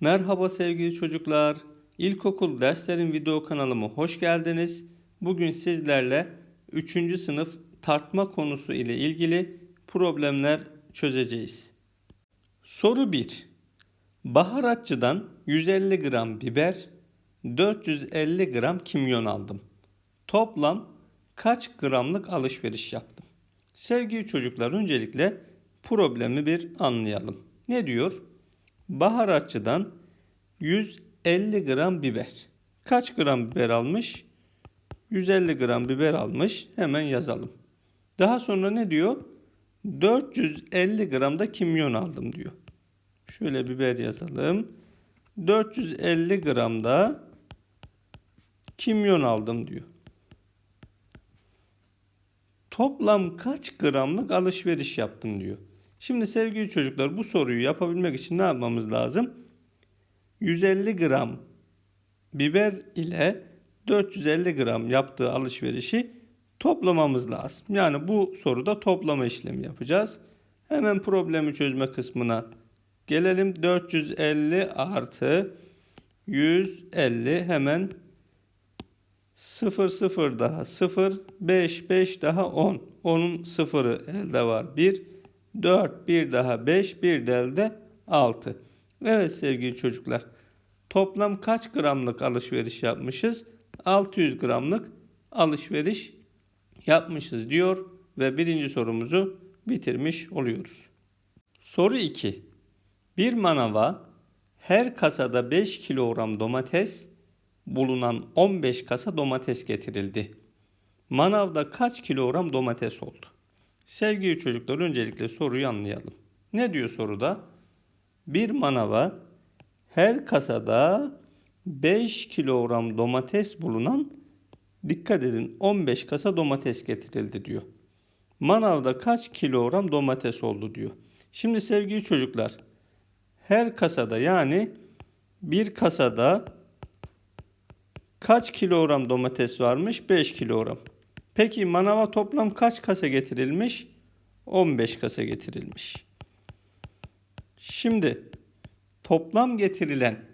Merhaba sevgili çocuklar. İlkokul derslerin video kanalıma hoş geldiniz. Bugün sizlerle 3. sınıf tartma konusu ile ilgili problemler çözeceğiz. Soru 1. Baharatçıdan 150 gram biber, 450 gram kimyon aldım. Toplam kaç gramlık alışveriş yaptım? Sevgili çocuklar öncelikle problemi bir anlayalım. Ne diyor? Baharatçıdan 150 gram biber. Kaç gram biber almış? 150 gram biber almış. Hemen yazalım. Daha sonra ne diyor? 450 gram da kimyon aldım diyor. Şöyle biber yazalım. 450 gram da kimyon aldım diyor. Toplam kaç gramlık alışveriş yaptım diyor. Şimdi sevgili çocuklar bu soruyu yapabilmek için ne yapmamız lazım? 150 gram biber ile 450 gram yaptığı alışverişi toplamamız lazım. Yani bu soruda toplama işlemi yapacağız. Hemen problemi çözme kısmına gelelim. 450 artı 150 hemen 0 0 daha 0 5 5 daha 10. 10'un sıfırı elde var. 1 4 1 daha 5 1 de elde 6. Evet sevgili çocuklar. Toplam kaç gramlık alışveriş yapmışız? 600 gramlık alışveriş yapmışız diyor ve birinci sorumuzu bitirmiş oluyoruz. Soru 2. Bir manava her kasada 5 kilogram domates bulunan 15 kasa domates getirildi. Manavda kaç kilogram domates oldu? Sevgili çocuklar öncelikle soruyu anlayalım. Ne diyor soruda? Bir manava her kasada 5 kilogram domates bulunan dikkat edin 15 kasa domates getirildi diyor. Manavda kaç kilogram domates oldu diyor. Şimdi sevgili çocuklar her kasada yani bir kasada kaç kilogram domates varmış? 5 kilogram. Peki manava toplam kaç kasa getirilmiş? 15 kasa getirilmiş. Şimdi toplam getirilen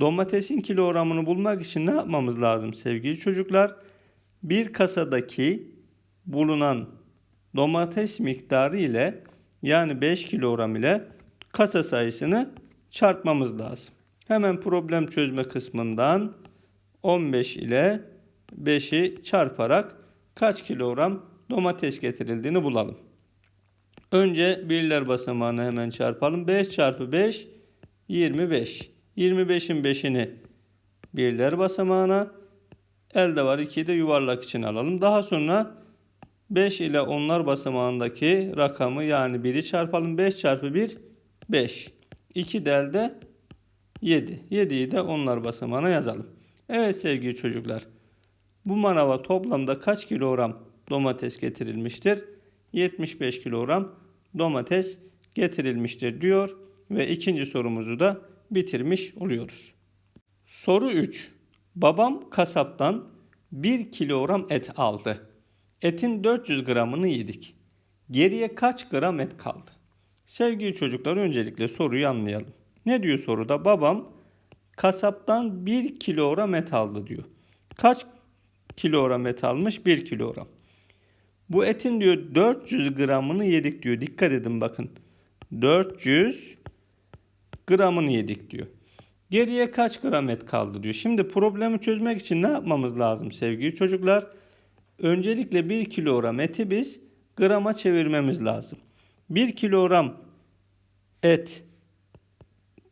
domatesin kilogramını bulmak için ne yapmamız lazım sevgili çocuklar? Bir kasadaki bulunan domates miktarı ile yani 5 kilogram ile kasa sayısını çarpmamız lazım. Hemen problem çözme kısmından 15 ile 5'i çarparak kaç kilogram domates getirildiğini bulalım. Önce birler basamağını hemen çarpalım. 5 çarpı 5 25. 25'in 5'ini birler basamağına elde var 2'yi de yuvarlak için alalım. Daha sonra 5 ile onlar basamağındaki rakamı yani 1'i çarpalım. 5 çarpı 1 5. 2 de elde 7. 7'yi de onlar basamağına yazalım. Evet sevgili çocuklar. Bu manava toplamda kaç kilogram domates getirilmiştir? 75 kilogram domates getirilmiştir diyor ve ikinci sorumuzu da bitirmiş oluyoruz. Soru 3. Babam kasaptan 1 kilogram et aldı. Etin 400 gramını yedik. Geriye kaç gram et kaldı? Sevgili çocuklar öncelikle soruyu anlayalım. Ne diyor soruda? Babam kasaptan 1 kilogram et aldı diyor. Kaç kilogram et almış? 1 kilogram. Bu etin diyor 400 gramını yedik diyor. Dikkat edin bakın. 400 gramını yedik diyor. Geriye kaç gram et kaldı diyor. Şimdi problemi çözmek için ne yapmamız lazım sevgili çocuklar? Öncelikle 1 kilogram eti biz grama çevirmemiz lazım. 1 kilogram et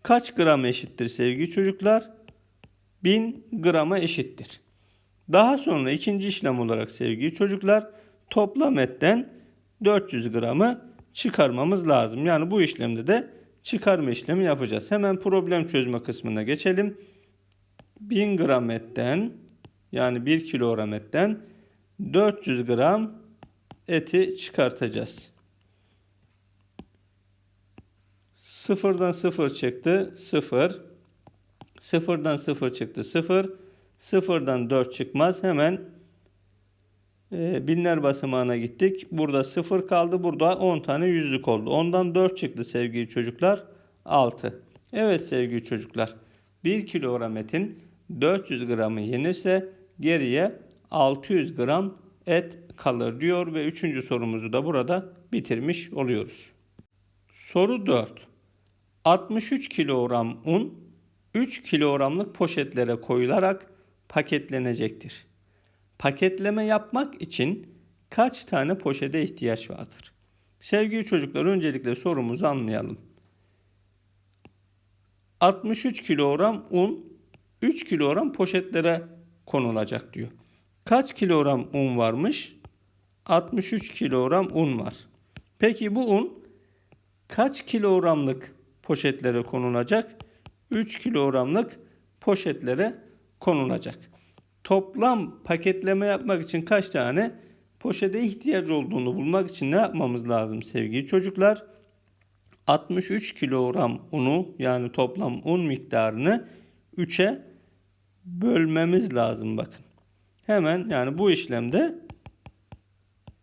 kaç gram eşittir sevgili çocuklar? 1000 grama eşittir. Daha sonra ikinci işlem olarak sevgili çocuklar toplam etten 400 gramı çıkarmamız lazım. Yani bu işlemde de çıkarma işlemi yapacağız. Hemen problem çözme kısmına geçelim. 1000 gram etten yani 1 kilogram etten 400 gram eti çıkartacağız. Sıfırdan sıfır çıktı. Sıfır. Sıfırdan sıfır çıktı. Sıfır. Sıfırdan dört çıkmaz. Hemen e, binler basamağına gittik. Burada sıfır kaldı. Burada 10 tane yüzlük oldu. Ondan 4 çıktı sevgili çocuklar. 6. Evet sevgili çocuklar. 1 kilogram etin 400 gramı yenirse geriye 600 gram et kalır diyor ve üçüncü sorumuzu da burada bitirmiş oluyoruz. Soru 4. 63 kilogram un 3 kilogramlık poşetlere koyularak paketlenecektir. Paketleme yapmak için kaç tane poşete ihtiyaç vardır? Sevgili çocuklar öncelikle sorumuzu anlayalım. 63 kilogram un 3 kilogram poşetlere konulacak diyor. Kaç kilogram un varmış? 63 kilogram un var. Peki bu un kaç kilogramlık poşetlere konulacak? 3 kilogramlık poşetlere konulacak. Toplam paketleme yapmak için kaç tane poşete ihtiyaç olduğunu bulmak için ne yapmamız lazım sevgili çocuklar? 63 kilogram unu yani toplam un miktarını 3'e bölmemiz lazım bakın. Hemen yani bu işlemde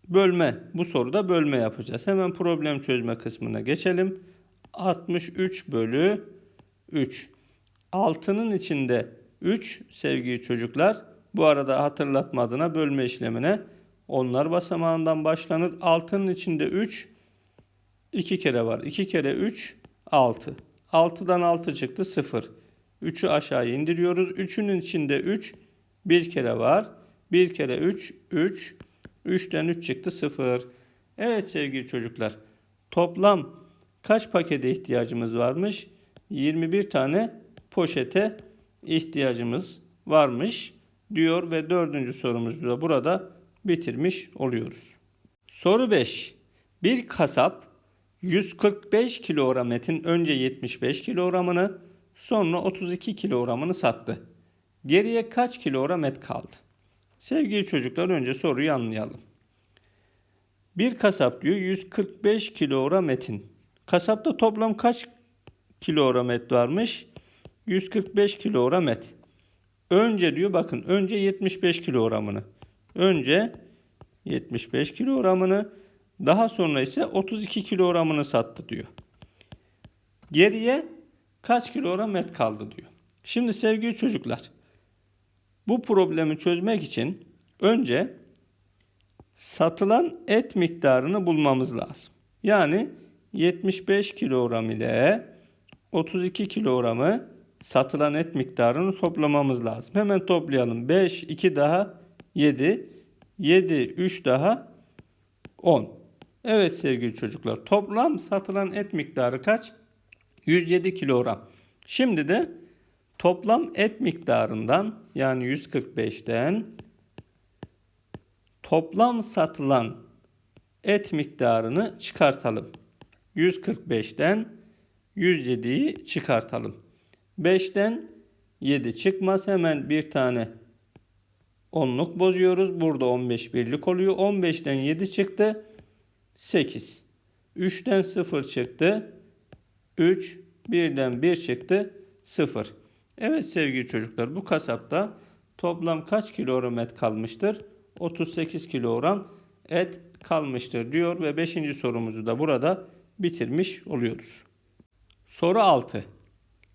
bölme bu soruda bölme yapacağız. Hemen problem çözme kısmına geçelim. 63 bölü 3. 6'nın içinde 3 sevgili çocuklar. Bu arada hatırlatma adına bölme işlemine onlar basamağından başlanır. 6'nın içinde 3 2 kere var. 2 kere 3 6. 6'dan 6 çıktı 0. 3'ü aşağı indiriyoruz. 3'ünün içinde 3 bir kere var. 1 kere 3 3. 3'ten 3 çıktı 0. Evet sevgili çocuklar. Toplam kaç pakete ihtiyacımız varmış? 21 tane poşete ihtiyacımız varmış diyor ve dördüncü sorumuzu da burada bitirmiş oluyoruz. Soru 5. Bir kasap 145 kilogram etin önce 75 kilogramını sonra 32 kilogramını sattı. Geriye kaç kilogram et kaldı? Sevgili çocuklar önce soruyu anlayalım. Bir kasap diyor 145 kilogram etin. Kasapta toplam kaç kilogram et varmış? 145 kilogram et. Önce diyor bakın önce 75 kilogramını. Önce 75 kilogramını daha sonra ise 32 kilogramını sattı diyor. Geriye kaç kilogram et kaldı diyor. Şimdi sevgili çocuklar bu problemi çözmek için önce satılan et miktarını bulmamız lazım. Yani 75 kilogram ile 32 kilogramı satılan et miktarını toplamamız lazım. Hemen toplayalım. 5, 2 daha 7, 7, 3 daha 10. Evet sevgili çocuklar toplam satılan et miktarı kaç? 107 kilogram. Şimdi de toplam et miktarından yani 145'ten toplam satılan et miktarını çıkartalım. 145'ten 107'yi çıkartalım. 5'ten 7 çıkmaz. Hemen bir tane onluk bozuyoruz. Burada 15 birlik oluyor. 15'ten 7 çıktı. 8. 3'ten 0 çıktı. 3. 1'den 1 çıktı. 0. Evet sevgili çocuklar bu kasapta toplam kaç kilogram et kalmıştır? 38 kilogram et kalmıştır diyor ve 5. sorumuzu da burada bitirmiş oluyoruz. Soru 6.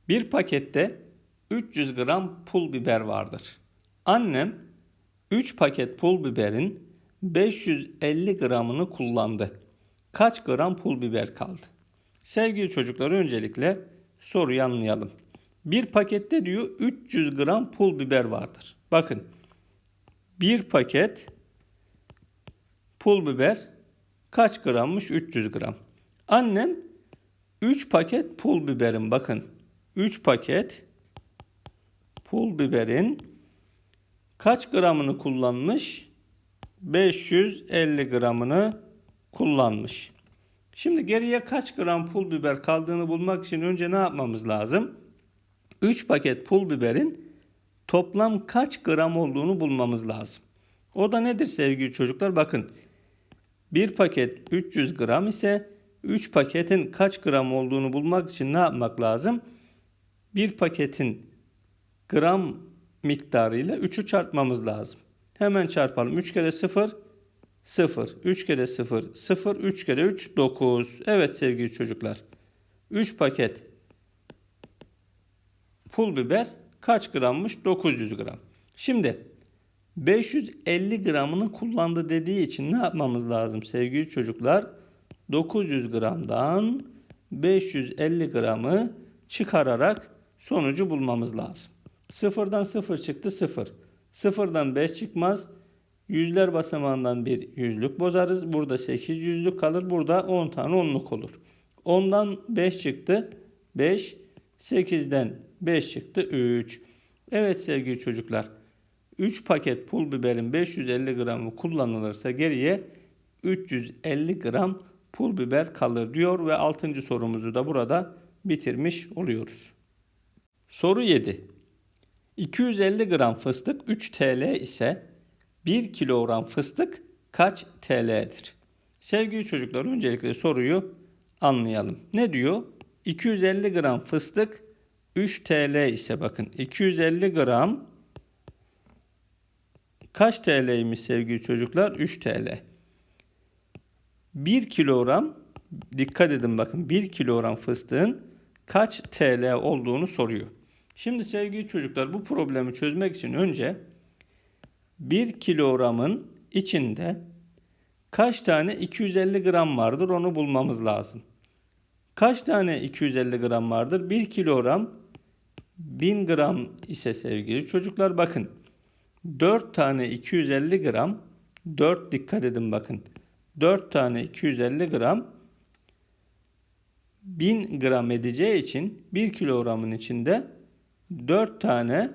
Bir pakette 300 gram pul biber vardır. Annem 3 paket pul biberin 550 gramını kullandı. Kaç gram pul biber kaldı? Sevgili çocuklar öncelikle soruyu anlayalım. Bir pakette diyor 300 gram pul biber vardır. Bakın bir paket pul biber kaç grammış? 300 gram. Annem 3 paket pul biberin bakın 3 paket pul biberin kaç gramını kullanmış? 550 gramını kullanmış. Şimdi geriye kaç gram pul biber kaldığını bulmak için önce ne yapmamız lazım? 3 paket pul biberin toplam kaç gram olduğunu bulmamız lazım. O da nedir sevgili çocuklar? Bakın bir paket 300 gram ise 3 paketin kaç gram olduğunu bulmak için ne yapmak lazım? Bir paketin gram miktarıyla 3'ü çarpmamız lazım. Hemen çarpalım. 3 kere 0 0. 3 kere 0 0. 3 kere 3 9. Evet sevgili çocuklar. 3 paket pul biber kaç grammış? 900 gram. Şimdi 550 gramını kullandı dediği için ne yapmamız lazım sevgili çocuklar? 900 gramdan 550 gramı çıkararak sonucu bulmamız lazım. Sıfırdan sıfır çıktı sıfır. Sıfırdan 5 çıkmaz. Yüzler basamağından bir yüzlük bozarız. Burada 8 yüzlük kalır. Burada 10 tane onluk olur. 10'dan 5 çıktı. 5. 8'den 5 çıktı. 3. Evet sevgili çocuklar. 3 paket pul biberin 550 gramı kullanılırsa geriye 350 gram pul biber kalır diyor ve 6. sorumuzu da burada bitirmiş oluyoruz. Soru 7. 250 gram fıstık 3 TL ise 1 kilogram fıstık kaç TL'dir? Sevgili çocuklar öncelikle soruyu anlayalım. Ne diyor? 250 gram fıstık 3 TL ise bakın 250 gram kaç TL'ymiş sevgili çocuklar? 3 TL. 1 kilogram dikkat edin bakın 1 kilogram fıstığın kaç TL olduğunu soruyor. Şimdi sevgili çocuklar bu problemi çözmek için önce 1 kilogramın içinde kaç tane 250 gram vardır onu bulmamız lazım. Kaç tane 250 gram vardır? 1 kilogram 1000 gram ise sevgili çocuklar bakın 4 tane 250 gram 4 dikkat edin bakın 4 tane 250 gram 1000 gram edeceği için 1 kilogramın içinde 4 tane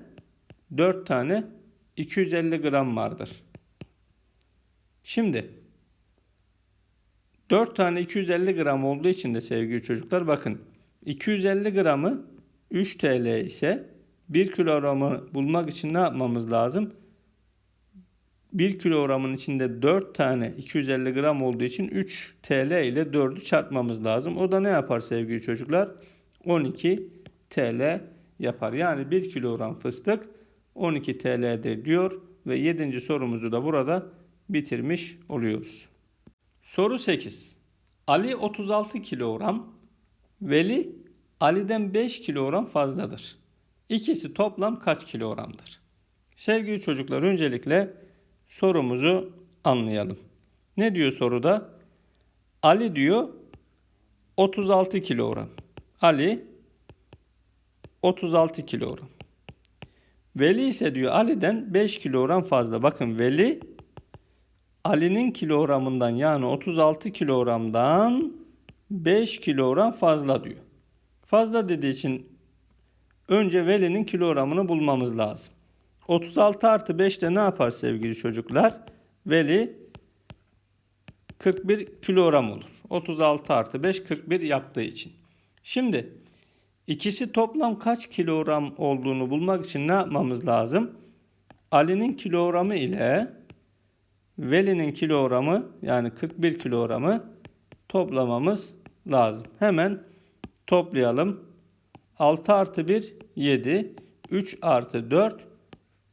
4 tane 250 gram vardır. Şimdi 4 tane 250 gram olduğu için de sevgili çocuklar bakın 250 gramı 3 TL ise 1 kilogramı bulmak için ne yapmamız lazım? 1 kilogramın içinde 4 tane 250 gram olduğu için 3 TL ile 4'ü çarpmamız lazım. O da ne yapar sevgili çocuklar? 12 TL yapar. Yani 1 kilogram fıstık 12 TL'dir diyor ve 7. sorumuzu da burada bitirmiş oluyoruz. Soru 8. Ali 36 kilogram, Veli Ali'den 5 kilogram fazladır. İkisi toplam kaç kilogramdır? Sevgili çocuklar öncelikle sorumuzu anlayalım. Ne diyor soruda? Ali diyor 36 kilogram. Ali 36 kilogram. Veli ise diyor Ali'den 5 kilogram fazla. Bakın Veli Ali'nin kilogramından yani 36 kilogramdan 5 kilogram fazla diyor. Fazla dediği için önce Veli'nin kilogramını bulmamız lazım. 36 artı 5 de ne yapar sevgili çocuklar? Veli 41 kilogram olur. 36 artı 5 41 yaptığı için. Şimdi ikisi toplam kaç kilogram olduğunu bulmak için ne yapmamız lazım? Ali'nin kilogramı ile Veli'nin kilogramı yani 41 kilogramı toplamamız lazım. Hemen toplayalım. 6 artı 1 7. 3 artı 4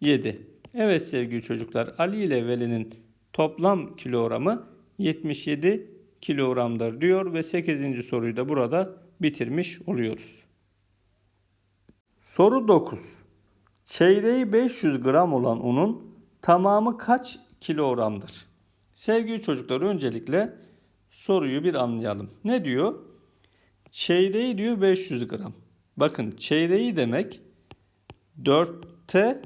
7. Evet sevgili çocuklar Ali ile Veli'nin toplam kilogramı 77 kilogramdır diyor ve 8. soruyu da burada bitirmiş oluyoruz. Soru 9. Çeyreği 500 gram olan unun tamamı kaç kilogramdır? Sevgili çocuklar öncelikle soruyu bir anlayalım. Ne diyor? Çeyreği diyor 500 gram. Bakın çeyreği demek 4'te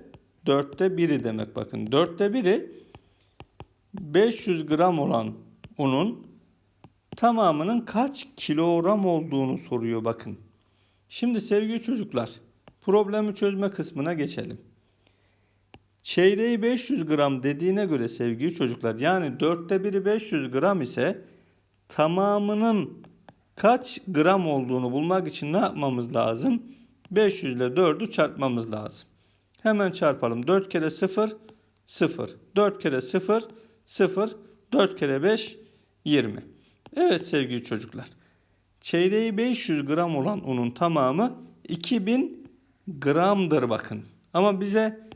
4'te 1'i demek bakın. 4'te 1'i 500 gram olan unun tamamının kaç kilogram olduğunu soruyor bakın. Şimdi sevgili çocuklar problemi çözme kısmına geçelim. Çeyreği 500 gram dediğine göre sevgili çocuklar yani dörtte biri 500 gram ise tamamının kaç gram olduğunu bulmak için ne yapmamız lazım? 500 ile 4'ü çarpmamız lazım. Hemen çarpalım. 4 kere 0 0. 4 kere 0 0. 4 kere 5 20. Evet sevgili çocuklar. Çeyreği 500 gram olan unun tamamı 2000 gramdır bakın. Ama bize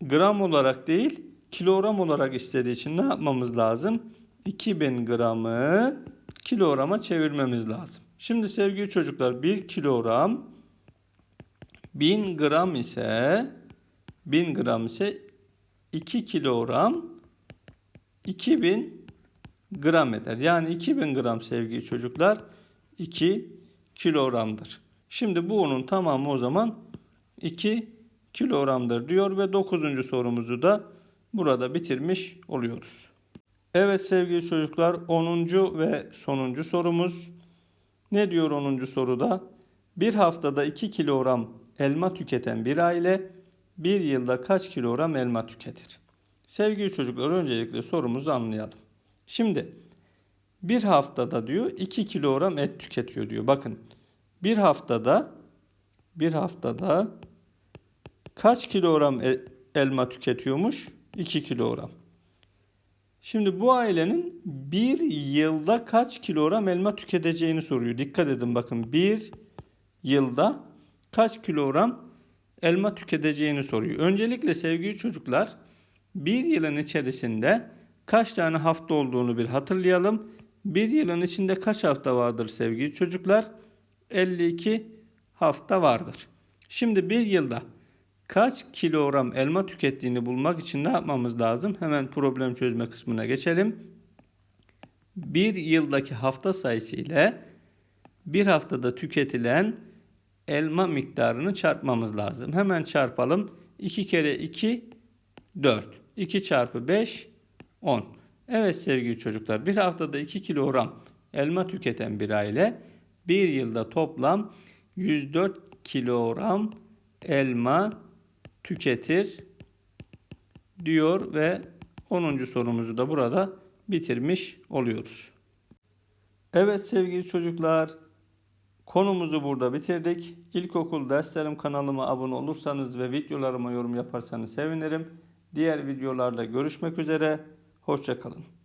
gram olarak değil kilogram olarak istediği için ne yapmamız lazım? 2000 gramı kilograma çevirmemiz lazım. Şimdi sevgili çocuklar 1 kilogram 1000 gram ise 1000 gram ise 2 kilogram 2000 gram eder. Yani 2000 gram sevgili çocuklar 2 kilogramdır. Şimdi bu unun tamamı o zaman 2 kilogramdır diyor ve 9. sorumuzu da burada bitirmiş oluyoruz. Evet sevgili çocuklar 10. ve sonuncu sorumuz. Ne diyor 10. soruda? Bir haftada 2 kilogram elma tüketen bir aile bir yılda kaç kilogram elma tüketir? Sevgili çocuklar öncelikle sorumuzu anlayalım. Şimdi bir haftada diyor 2 kilogram et tüketiyor diyor. Bakın bir haftada bir haftada kaç kilogram e- elma tüketiyormuş? 2 kilogram. Şimdi bu ailenin bir yılda kaç kilogram elma tüketeceğini soruyor. Dikkat edin bakın bir yılda kaç kilogram elma tüketeceğini soruyor. Öncelikle sevgili çocuklar bir yılın içerisinde kaç tane hafta olduğunu bir hatırlayalım. Bir yılın içinde kaç hafta vardır sevgili çocuklar? 52 hafta vardır. Şimdi bir yılda kaç kilogram elma tükettiğini bulmak için ne yapmamız lazım? Hemen problem çözme kısmına geçelim. Bir yıldaki hafta sayısı ile bir haftada tüketilen elma miktarını çarpmamız lazım. Hemen çarpalım. 2 kere 2 4. 2 çarpı 5 10. Evet sevgili çocuklar bir haftada 2 kilogram elma tüketen bir aile bir yılda toplam 104 kilogram elma tüketir diyor ve 10. sorumuzu da burada bitirmiş oluyoruz. Evet sevgili çocuklar konumuzu burada bitirdik. İlkokul derslerim kanalıma abone olursanız ve videolarıma yorum yaparsanız sevinirim. Diğer videolarda görüşmek üzere. Hoşçakalın.